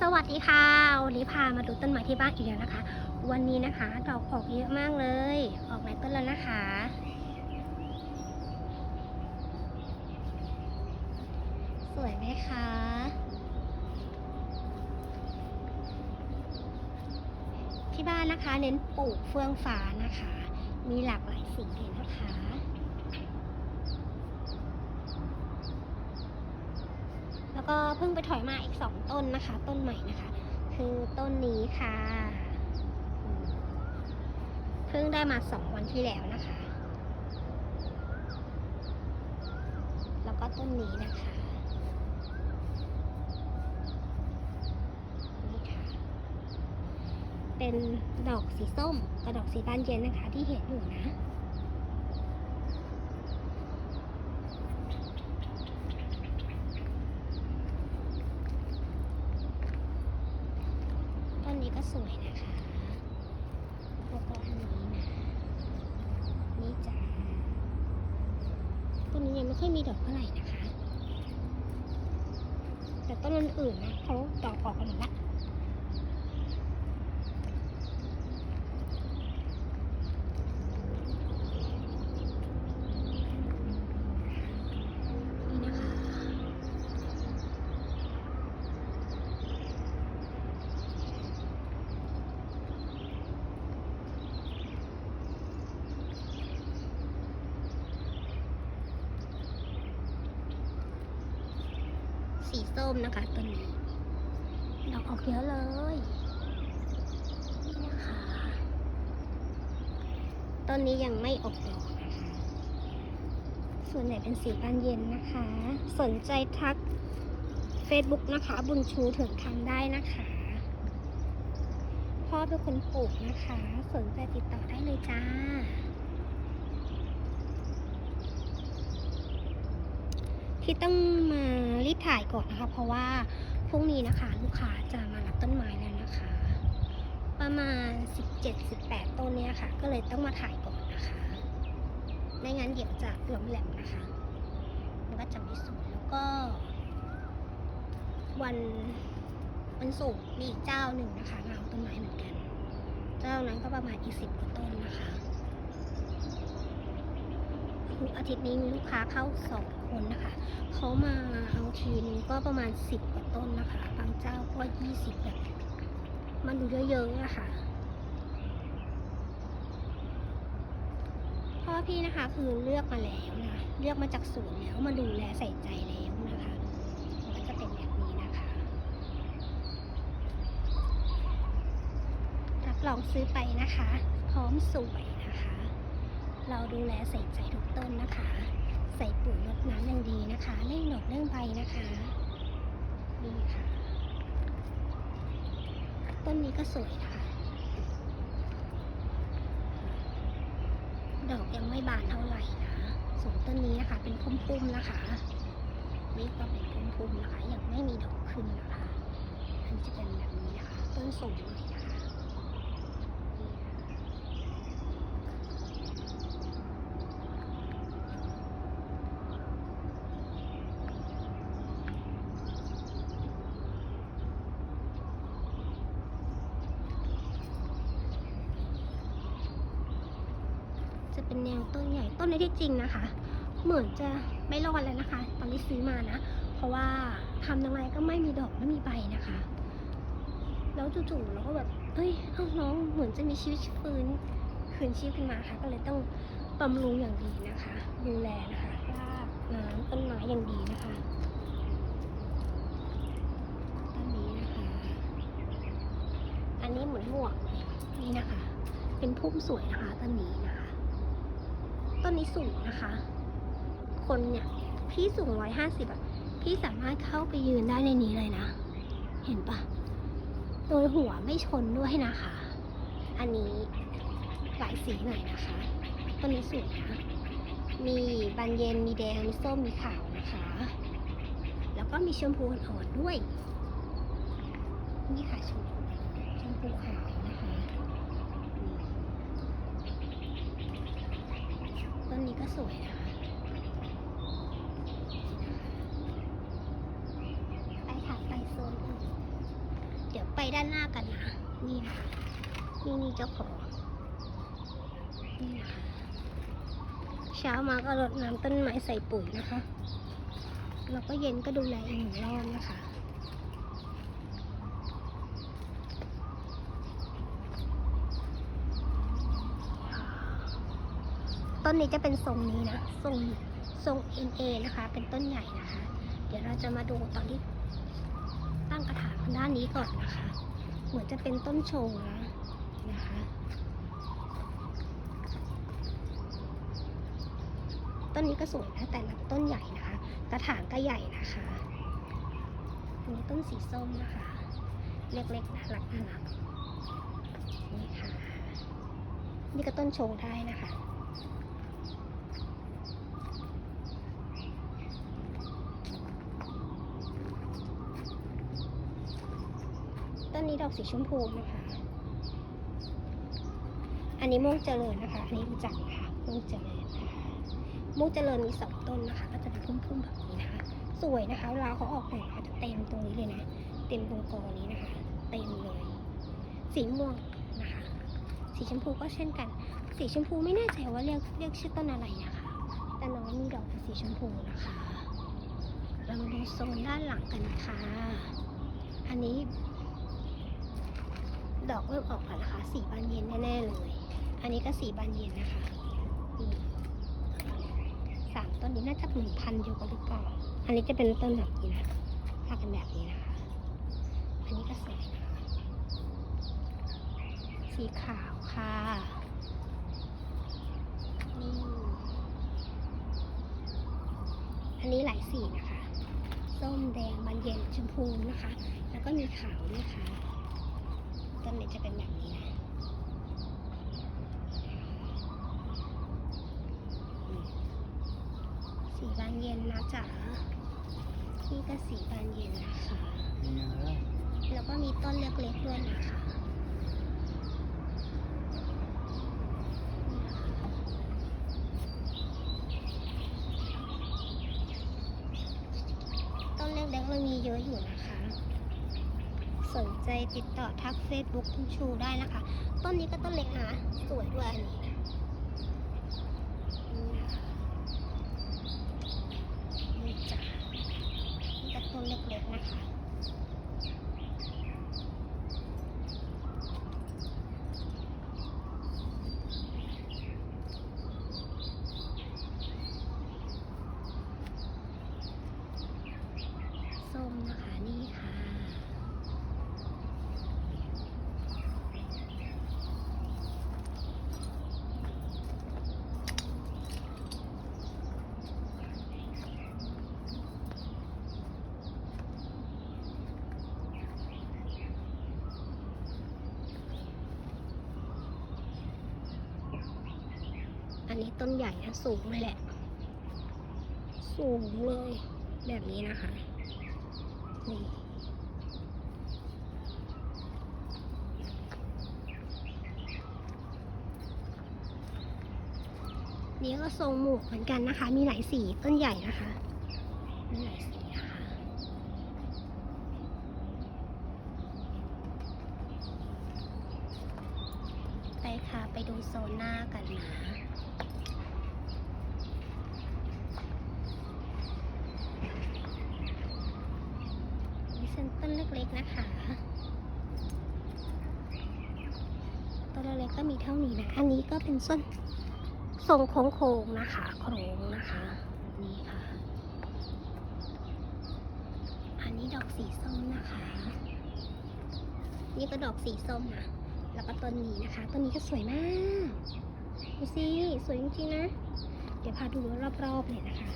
สวัสดีค่ะ วันนี้พามาดูต้นไม้ที่บ้านอีกแล้วนะคะ วันนี้นะคะ ดอกออกเยอะมากเลย ออกหลายต้นแล้วนะคะ สวยไหมคะ ที่บ้านนะคะ เน้นปลูกเฟื่องฟ้านะคะ มีหลากหลายสีเลยนะคะ แล้วก็เพิ่งไปถอยมาอีกสองต้นนะคะ ต้นใหม่นะคะ คือต้นนี้ค่ะ เพิ่งได้มาสองวันที่แล้วนะคะ แล้วก็ต้นนี้นะคะนี่ค่ะ เป็นดอกสีส้มกับดอกสีบานเย็นนะคะที่เห็นอยู่นะ ต้นนี้ก็สวยนะคะ แล้วก็อันนี้นะ นี่จ้าต้นนี้ยังไม่ ค่อยมีดอกเท่าไหร่นะคะ แต่ต้นอื่นนะเขาดอกออกกันหมดละนี่นะคะ สีส้มนะคะต้นนี้ดอกออกเยอะเลยนี่นะคะต้นนี้ยังไม่ออกดอกนะคะส่วนใหญ่เป็นสีบานเย็นนะคะ สนใจทัก Facebook นะคะ บุญชูถึงทำได้นะคะ พ่อเป็นคนปลูกนะคะ สนใจติดต่อได้เลยจ้า ที่ต้องมารีบถ่ายก่อนนะคะ เพราะว่าพรุ่งนี้นะคะ ลูกค้าจะมารับต้นไม้แล้วนะคะ ประมาณ 17-18 ต้นเนี่ยค่ะ ก็เลยต้องมาถ่ายก่อนนะคะไม่งั้นเดี๋ยวจะหลอมแหลมนะคะ มันก็จะไม่สวยแล้วก็ วันวันศุกร์มีอีกเจ้าหนึ่งนะคะมาเอาต้นไม้เหมือนกัน เจ้านั้นก็ประมาณอีกสิบกว่าต้นนะคะอาทิตย์นี้มีลูกค้าเข้าสอง คนนะคะเขามาเอาทีนึงก็ประมาณสิบกว่าต้นนะคะบางเจ้าก็ยี่สิบแบบมันดูเยอะๆอะค่ะพ่อพี่นะคะคือเลือกมาแล้วนะเลือกมาจากสวนแล้วมาดูแลใส่ใจแล้วนะคะมันก็จะเป็นแบบนี้นะคะรับรองซื้อไปนะคะ พร้อมสวยนะคะ เราดูแลใส่ใจทุกต้นนะคะ ใส่ปุ๋ยรดน้ำอย่างดีนะคะเร่งหนอกเร่งใบนะคะนี่ค่ะ ต้นนี้ก็สวยนะคะดอกยังไม่บานเท่าไหร่นะส่วนต้นนี้นะคะ เป็นพุ่มๆนะคะนี่ก็เป็นพุ่มๆนะคะ ยังไม่มีดอกขึ้นนะคะอันจะเป็นแบบนี้นะคะ ต้นสูงเลยนะคะนี่ จะ เป็นแนวต้นใหญ่ต้นนี้ที่จริงนะคะ เหมือนจะไม่รอดแล้วนะคะ ตอนที่ซื้อมานะ เพราะว่าทำยังไงก็ไม่มีดอกไม่มีใบนะคะ แล้วจู่ๆเราก็แบบเอ้ยเอ้าน้องเหมือนจะมีชีวิตฟื้นคืนชีพขึ้นมาค่ะ ก็เลยต้องบำรุงอย่างดีนะคะ ดูแลนะคะรากน้ำต้นไม้อย่างดีนะคะต้นนี้นะคะ อันนี้เหมือนหมวกนี่นะคะ เป็นพุ่มสวยนะคะต้นนี้นะคะ ต้นนี้สูงนะคะ คนเนี่ย พี่สูงร้อยห้าสิบอะ พี่สามารถเข้าไปยืนได้ในนี้เลยนะ เห็นปะโดยหัวไม่ชนด้วยนะคะ อันนี้หลายสีหน่อยนะคะ ต้นนี้สวยนะ มีบานเย็น มีแดง มีส้ม มีขาวนะคะ แล้วก็มีชมพูอ่อนๆด้วย นี่ค่ะชมพูชมพูขาวนะคะ นี่ต้นนี้ก็สวยนะคะไปค่ะไปโซนอื่นไปด้านหน้ากันนะนี่นะคะนี่นี่เจ้าของนี่นะคะเช้ามาก็รดน้ำต้นไม้ใส่ปุ๋ยนะคะ แล้วก็เย็นก็ดูแลอีกหนึ่งรอบนะคะ ต้นนี้จะเป็นทรงนี้นะ ทรงทรง NA นะคะ เป็นต้นใหญ่นะคะ เดี๋ยวเราจะมาดูตอนที่ตั้งกระถางด้านนี้ก่อนนะคะ เหมือนจะเป็นต้นโชว์นะนะคะต้นนี้ก็สวยนะแต่ลำต้นใหญ่นะคะ กระถางก็ใหญ่นะคะอันนี้ต้นสีส้มนะคะ เล็กๆน่ารักน่ารักนี่ค่ะ นี่ก็ต้นโชว์ได้นะคะ ต้นนี้ ดอกสีชมพูนะคะ อันนี้ม่วงเจริญนะคะ อันนี้รู้จักนะคะม่วงเจริญนะคะม่วงเจริญมีสองต้นนะคะ ก็จะเป็นพุ่มๆแบบนี้นะคะ สวยนะคะเวลาเขาออกดอกเขาจะเต็มตรงนี้เลยนะ เต็มตรงกอนี้นะคะ เต็มเลย สีม่วงนะคะ สีชมพูก็เช่นกัน สีชมพูไม่แน่ใจว่าเรียกเรียกชื่อต้นอะไรนะคะ แต่น้องมีดอกเป็นสีชมพูนะคะ เรามาดูโซนด้านหลังกันค่ะ อันนี้ ดอกเริ่มออกแล้วนะคะสีบานเย็นแน่ๆเลย อันนี้ก็สีบานเย็นนะคะนี่สามต้นนี้น่าจะเป็นพันเดียวกันหรือเปล่า อันนี้จะเป็นต้นแบบนี้นะพากันแบบนี้นะคะ อันนี้ก็สวยนะคะสีขาวค่ะนี่อันนี้หลายสีนะคะ ส้มแดงบานเย็นชมพูนะคะ แล้วก็มีขาวด้วยค่ะ ต้นนี้จะเป็นแบบนี้นะอืมสีบานเย็นนะจ๊ะนี่ก็สีบานเย็นนะคะนี่นะแล้วก็มีต้นเล็กๆด้วยนะคะต้นเล็กๆมันมีเยอะอยู่นะคะ สนใจ ติดต่อทักเฟซบุ๊กคุณชูได้นะคะ ต้นนี้ก็ต้นเล็กนะ สวยด้วยอันนี้นะคะนี่จ้ะนี่ก็ต้นเล็กๆนะคะ ส้มนะคะนี่ค่ะ อันนี้ต้นใหญ่นะสูงเลยแหละ สูงเลย แบบนี้นะคะนี่นี่ก็ทรงหมวกเหมือนกันนะคะ มีหลายสีต้นใหญ่นะคะ มีหลายสีนะคะ ไปค่ะ ไปดูโซนหน้ากันนะ มีเซนต้นเล็กๆนะคะ ต้นเล็ ก็มีเท่านี้นะอันนี้ก็เป็นส้นทรงโค้งๆนะคะโค้งนะคะนี่ค่ะ อันนี้ดอกสีส้มนะคะ นี่ก็ดอกสีส้มนะแล้วก็ต้นนี้นะคะต้นนี้ก็สวยมากดูสิสวยจริงๆนะ เดี๋ยวพาดูรอบๆเลยนะคะ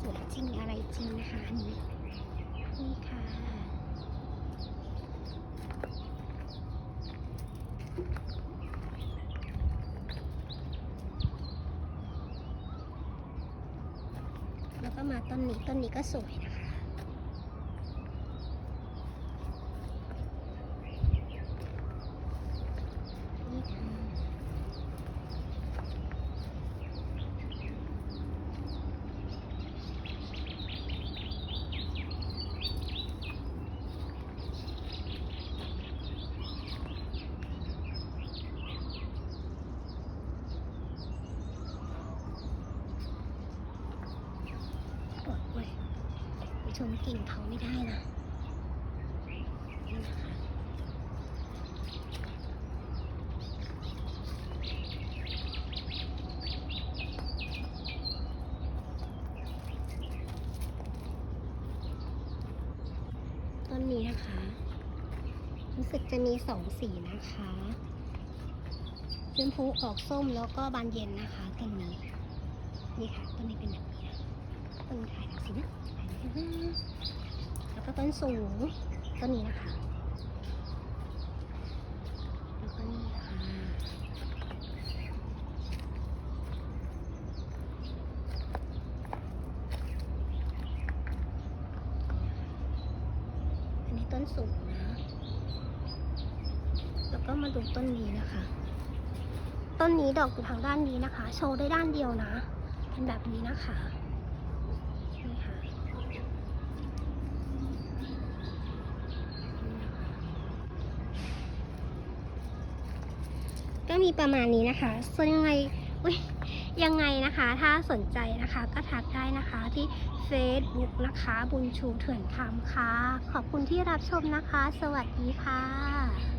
สวยจริงอะไรจริงนะคะอันนี้นี่ค่ะ แล้วก็มาต้นนี้ ต้นนี้ ก็สวยนะคะ นี่ค่ะ มกิ่งเขาไม่ได้นะต้นนี้นะคะ รู้สึกจะมีสองสีนะคะชมพูออกส้มแล้วก็บานเย็นนะคะต้นนี้ นี่ค่ะต้นนี้เป็นแบบนี้นะต้นถ่ายหน่อยสินะถ่ายหน่อยสินะ แล้วก็ต้นสูงต้นนี้นะคะแล้วก็นี่ค่ะอันนี้ต้นสูงนะ แล้วก็มาดูต้นนี้นะคะ ต้นนี้ดอกอยู่ทางด้านนี้นะคะ โชว์ได้ด้านเดียวนะเป็นแบบนี้นะคะนี่ค่ะ ก็มีประมาณนี้นะคะ ส่วนยังไงอุ๊ยยังไงนะคะ ถ้าสนใจนะคะก็ทักได้นะคะที่ Facebook นะคะ บุญชูเถื่อนคำค่ะ ขอบคุณที่รับชมนะคะ สวัสดีค่ะ